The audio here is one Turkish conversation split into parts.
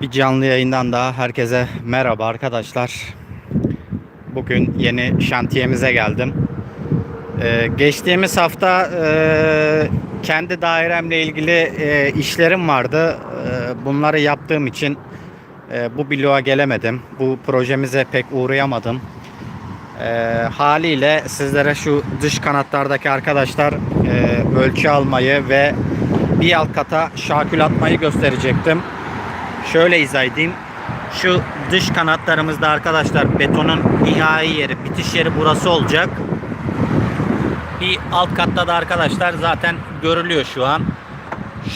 Bir canlı yayından daha herkese merhaba arkadaşlar. Bugün yeni şantiyemize geldim. Ee, geçtiğimiz hafta e, kendi dairemle ilgili e, işlerim vardı. E, bunları yaptığım için e, bu bloğa gelemedim. Bu projemize pek uğrayamadım. E, haliyle sizlere şu dış kanatlardaki arkadaşlar e, ölçü almayı ve bir alt kata şakül atmayı gösterecektim. Şöyle izah edeyim. Şu dış kanatlarımızda arkadaşlar betonun nihai yeri, bitiş yeri burası olacak. Bir alt katta da arkadaşlar zaten görülüyor şu an.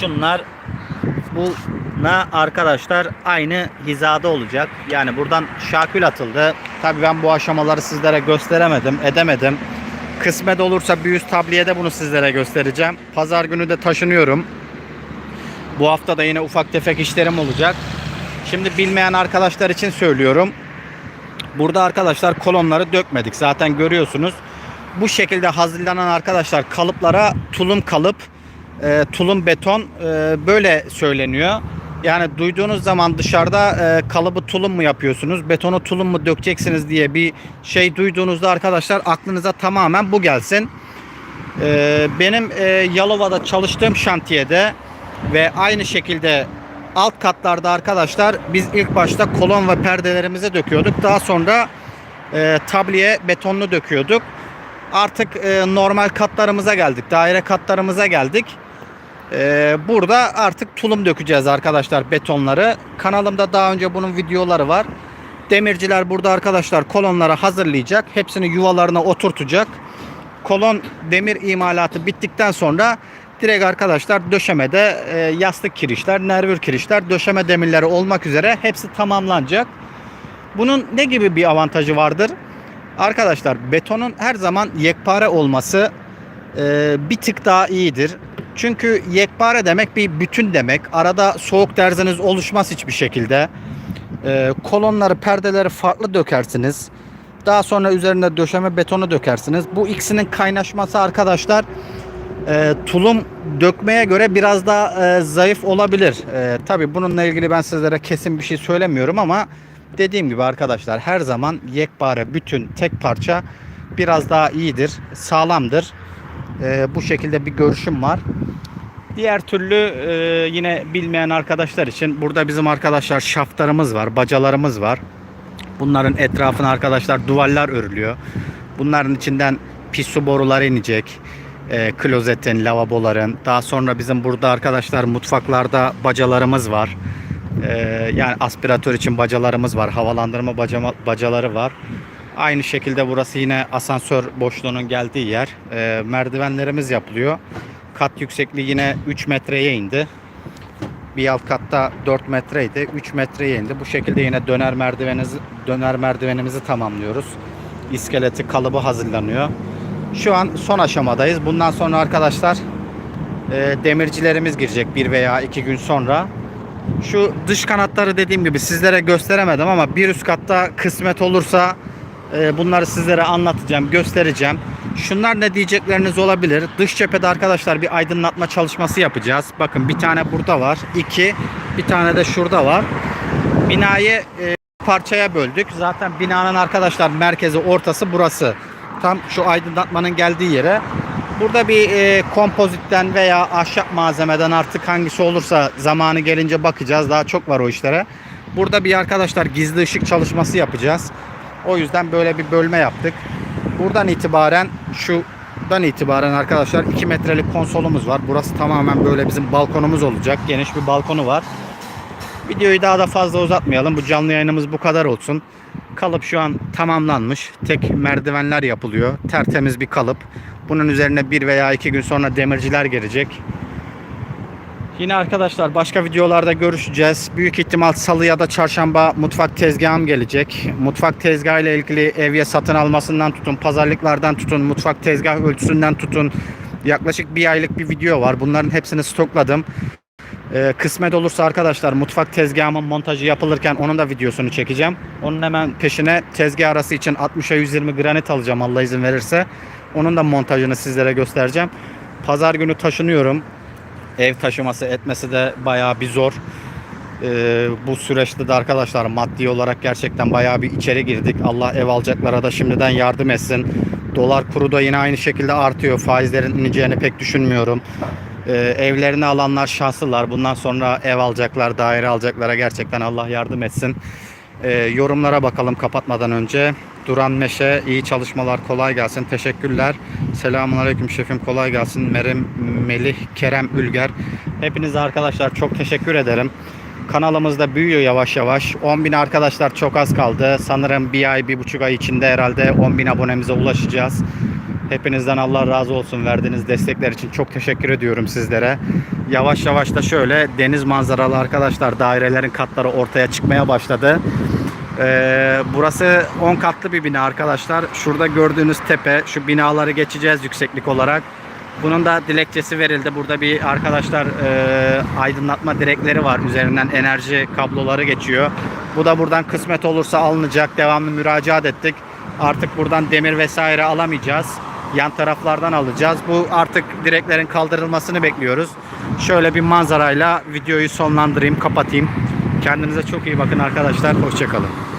Şunlar buna arkadaşlar aynı hizada olacak. Yani buradan şakül atıldı. Tabi ben bu aşamaları sizlere gösteremedim, edemedim. Kısmet olursa bir üst tabliyede bunu sizlere göstereceğim. Pazar günü de taşınıyorum. Bu hafta da yine ufak tefek işlerim olacak. Şimdi bilmeyen arkadaşlar için söylüyorum. Burada arkadaşlar kolonları dökmedik. Zaten görüyorsunuz. Bu şekilde hazırlanan arkadaşlar kalıplara tulum kalıp, e, tulum beton e, böyle söyleniyor. Yani duyduğunuz zaman dışarıda e, kalıbı tulum mu yapıyorsunuz, betonu tulum mu dökeceksiniz diye bir şey duyduğunuzda arkadaşlar aklınıza tamamen bu gelsin. E, benim e, Yalova'da çalıştığım şantiyede ve aynı şekilde alt katlarda arkadaşlar biz ilk başta kolon ve perdelerimize döküyorduk. Daha sonra e, tabliye betonlu döküyorduk. Artık e, normal katlarımıza geldik. Daire katlarımıza geldik. E, burada artık tulum dökeceğiz arkadaşlar betonları. Kanalımda daha önce bunun videoları var. Demirciler burada arkadaşlar kolonları hazırlayacak. Hepsini yuvalarına oturtacak. Kolon demir imalatı bittikten sonra direkt arkadaşlar döşemede e, yastık kirişler, nervür kirişler, döşeme demirleri olmak üzere hepsi tamamlanacak. Bunun ne gibi bir avantajı vardır? Arkadaşlar betonun her zaman yekpare olması e, bir tık daha iyidir. Çünkü yekpare demek bir bütün demek. Arada soğuk derziniz oluşmaz hiçbir şekilde. E, kolonları, perdeleri farklı dökersiniz. Daha sonra üzerine döşeme betonu dökersiniz. Bu ikisinin kaynaşması arkadaşlar e, tulum dökmeye göre biraz daha e, zayıf olabilir. E, Tabi bununla ilgili ben sizlere kesin bir şey söylemiyorum ama dediğim gibi arkadaşlar her zaman yekpare bütün tek parça biraz daha iyidir, sağlamdır. E, bu şekilde bir görüşüm var. Diğer türlü e, yine bilmeyen arkadaşlar için burada bizim arkadaşlar şaftlarımız var, bacalarımız var. Bunların etrafına arkadaşlar duvarlar örülüyor. Bunların içinden pis su boruları inecek. E, klozetin, lavaboların. Daha sonra bizim burada arkadaşlar mutfaklarda bacalarımız var. E, yani aspiratör için bacalarımız var. Havalandırma bacama, bacaları var. Aynı şekilde burası yine asansör boşluğunun geldiği yer. E, merdivenlerimiz yapılıyor. Kat yüksekliği yine 3 metreye indi. Bir alt katta 4 metreydi. 3 metreye indi. Bu şekilde yine döner merdivenimizi, döner merdivenimizi tamamlıyoruz. İskeleti kalıbı hazırlanıyor. Şu an son aşamadayız. Bundan sonra arkadaşlar e, demircilerimiz girecek bir veya iki gün sonra. Şu dış kanatları dediğim gibi sizlere gösteremedim ama bir üst katta kısmet olursa e, bunları sizlere anlatacağım, göstereceğim. Şunlar ne diyecekleriniz olabilir. Dış cephede arkadaşlar bir aydınlatma çalışması yapacağız. Bakın bir tane burada var. iki, bir tane de şurada var. Binayı e, parçaya böldük. Zaten binanın arkadaşlar merkezi ortası burası. Tam şu aydınlatmanın geldiği yere. Burada bir e, kompozitten veya ahşap malzemeden artık hangisi olursa zamanı gelince bakacağız. Daha çok var o işlere. Burada bir arkadaşlar gizli ışık çalışması yapacağız. O yüzden böyle bir bölme yaptık. Buradan itibaren şuradan itibaren arkadaşlar 2 metrelik konsolumuz var. Burası tamamen böyle bizim balkonumuz olacak. Geniş bir balkonu var. Videoyu daha da fazla uzatmayalım. Bu canlı yayınımız bu kadar olsun. Kalıp şu an tamamlanmış. Tek merdivenler yapılıyor. Tertemiz bir kalıp. Bunun üzerine bir veya iki gün sonra demirciler gelecek. Yine arkadaşlar başka videolarda görüşeceğiz. Büyük ihtimal salı ya da çarşamba mutfak tezgahım gelecek. Mutfak tezgahı ile ilgili evye satın almasından tutun, pazarlıklardan tutun, mutfak tezgah ölçüsünden tutun. Yaklaşık bir aylık bir video var. Bunların hepsini stokladım. Ee, kısmet olursa arkadaşlar mutfak tezgahımın montajı yapılırken onun da videosunu çekeceğim. Onun hemen peşine tezgah arası için 60'a 120 granit alacağım Allah izin verirse. Onun da montajını sizlere göstereceğim. Pazar günü taşınıyorum. Ev taşıması etmesi de bayağı bir zor. Ee, bu süreçte de arkadaşlar maddi olarak gerçekten bayağı bir içeri girdik. Allah ev alacaklara da şimdiden yardım etsin. Dolar kuru da yine aynı şekilde artıyor. Faizlerin ineceğini pek düşünmüyorum. Ee, evlerini alanlar şanslılar. Bundan sonra ev alacaklar, daire alacaklara gerçekten Allah yardım etsin. Ee, yorumlara bakalım kapatmadan önce. Duran Meşe iyi çalışmalar kolay gelsin. Teşekkürler. Selamun Aleyküm şefim kolay gelsin. Merim Melih Kerem Ülger. Hepinize arkadaşlar çok teşekkür ederim. Kanalımız da büyüyor yavaş yavaş. 10 bin arkadaşlar çok az kaldı. Sanırım bir ay, bir buçuk ay içinde herhalde 10 bin abonemize ulaşacağız. Hepinizden Allah razı olsun verdiğiniz destekler için çok teşekkür ediyorum sizlere. Yavaş yavaş da şöyle deniz manzaralı arkadaşlar dairelerin katları ortaya çıkmaya başladı. Ee, burası 10 katlı bir bina arkadaşlar. Şurada gördüğünüz tepe şu binaları geçeceğiz yükseklik olarak. Bunun da dilekçesi verildi. Burada bir arkadaşlar e, aydınlatma direkleri var. Üzerinden enerji kabloları geçiyor. Bu da buradan kısmet olursa alınacak. Devamlı müracaat ettik. Artık buradan demir vesaire alamayacağız. Yan taraflardan alacağız. Bu artık direklerin kaldırılmasını bekliyoruz. Şöyle bir manzarayla videoyu sonlandırayım, kapatayım. Kendinize çok iyi bakın arkadaşlar. Hoşçakalın.